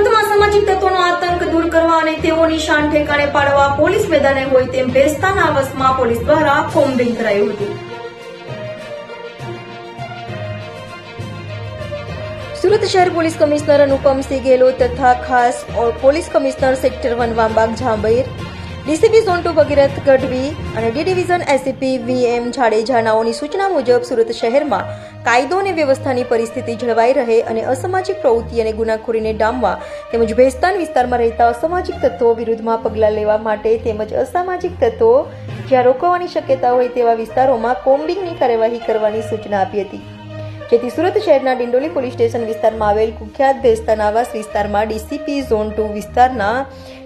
સુરતમાં સામાજિક તત્વોનો આતંક દૂર કરવા અને તેઓની શાન ઠેકાણે પાડવા પોલીસ મેદાને હોય તેમ ભેસ્તાન આવાસમાં પોલીસ દ્વારા કોમ્બિંગ કરાયું હતું. સુરત શહેર પોલીસ કમિશનર અનુપમસિંહ ગેહલોત તથા ખાસ પોલીસ કમિશનર સેક્ટર વન વાંબાગ જાંબેર DCP zone two Bhagirath Gadhvi અને D division ACP V M જાડેજાનાઓની સૂચના મુજબ સુરત શહેરમાં કાયદો અને વ્યવસ્થાની પરિસ્થિતિ જળવાઈ રહે અને અસામાજિક પ્રવૃત્તિ અને ગુનાખોરીને ડામવા તેમજ ભેસ્તાન વિસ્તારમાં રહેતા અસામાજિક તત્વો વિરુદ્ધમાં પગલાં લેવા માટે તેમજ અસામાજિક તત્વો જ્યાં રોકવાની શક્યતા હોય તેવા વિસ્તારોમાં કોમ્બિંગની કાર્યવાહી કરવાની સૂચના આપી હતી. જેથી સુરત શહેરના ડિંડોલી પોલીસ સ્ટેશન વિસ્તારમાં આવેલ કુખ્યાત ભેસ્તાન આવાસ વિસ્તારમાં ડીસીપી ઝોન ટુ વિસ્તારના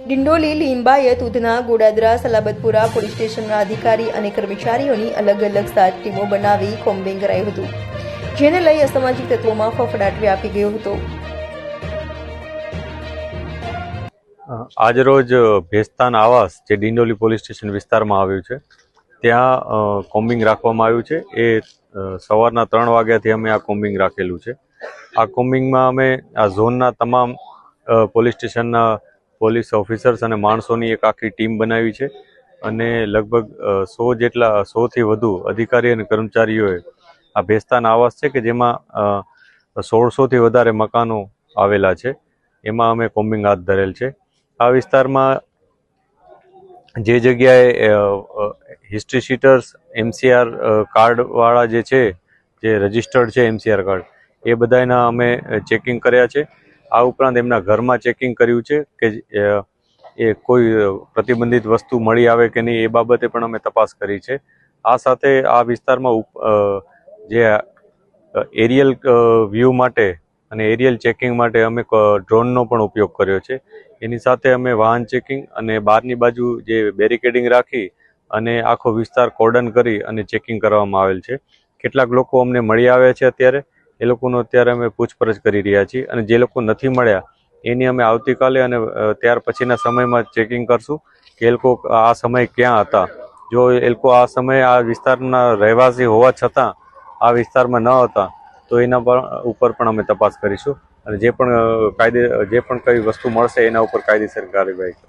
ડિંડોલી, લીંબાયત, ઉધના, ગોડાદરા, સલાબતપુરા પોલીસ સ્ટેશનના અધિકારી અને કર્મચારીઓની અલગ અલગ સાત ટીમો બનાવી કોમ્બિંગ કરાયું હતું, જેને લઈ અસામાજિક તત્વોમાં ફફડાટ વ્યાપી ગયો હતો. આજરોજ ભેસ્તાન આવાસ જે ડિંડોલી પોલીસ સ્ટેશન વિસ્તારમાં આવ્યું છે ત્યાં કોમ્બિંગ રાખવામાં આવ્યું છે. એ સવારના ત્રણ વાગ્યાથી અમે આ કોમ્બિંગ રાખેલું છે. આ કોમ્બિંગમાં અમે આ ઝોનના તમામ પોલીસ સ્ટેશનના પોલીસ ઓફિસર્સ અને માણસોની એક આખી ટીમ બનાવી છે અને લગભગ સો જેટલા, સોથી વધુ અધિકારી અને કર્મચારીઓએ આ ભેસ્તાન આવાસ છે કે જેમાં સોળસોથી વધારે મકાનો આવેલા છે. એમાં અમે કોમ્બિંગ હાથ ધરેલ છે. આ વિસ્તારમાં જે જગ્યાએ હિસ્ટ્રી શીટર્સ એમસીઆર કાર્ડવાળા જે છે, જે રજિસ્ટર્ડ છે એમસીઆર કાર્ડ એ બધાના અમે ચેકિંગ કર્યા છે. આ ઉપરાંત એમના ઘરમાં ચેકિંગ કર્યું છે કે એ કોઈ પ્રતિબંધિત વસ્તુ મળી આવે કે નહીં એ બાબતે પણ અમે તપાસ કરી છે. આ સાથે આ વિસ્તારમાં જે એરિયલ વ્યૂ માટે અને એરિયલ ચેકિંગ માટે અમે ડ્રોનનો પણ ઉપયોગ કર્યો છે. એની સાથે અમે વાહન ચેકિંગ અને બહારની બાજુ જે બેરિકેડિંગ રાખી અને આખો વિસ્તાર કોર્ડન કરી અને ચેકિંગ કરવામાં આવેલ છે. કેટલાક લોકો અમને મળી આવ્યા છે અત્યારે. એ લોકોનો અત્યારે અમે પૂછપરછ કરી રહ્યા છીએ અને જે લોકો નથી મળ્યા, એની અમે આવતીકાલે અને ત્યાર પછીના સમયમાં ચેકિંગ કરશું કે એ લોકો આ સમય ક્યાં હતા. જો એ લોકો આ સમયે આ વિસ્તારના રહેવાસી હોવા છતાં આ વિસ્તારમાં ન હતા, તો એના પર, ઉપર પણ અમે તપાસ કરીશું અને જે પણ કાયદે, જે પણ કઈ વસ્તુ મળશે એના ઉપર કાયદેસર કાર્યવાહી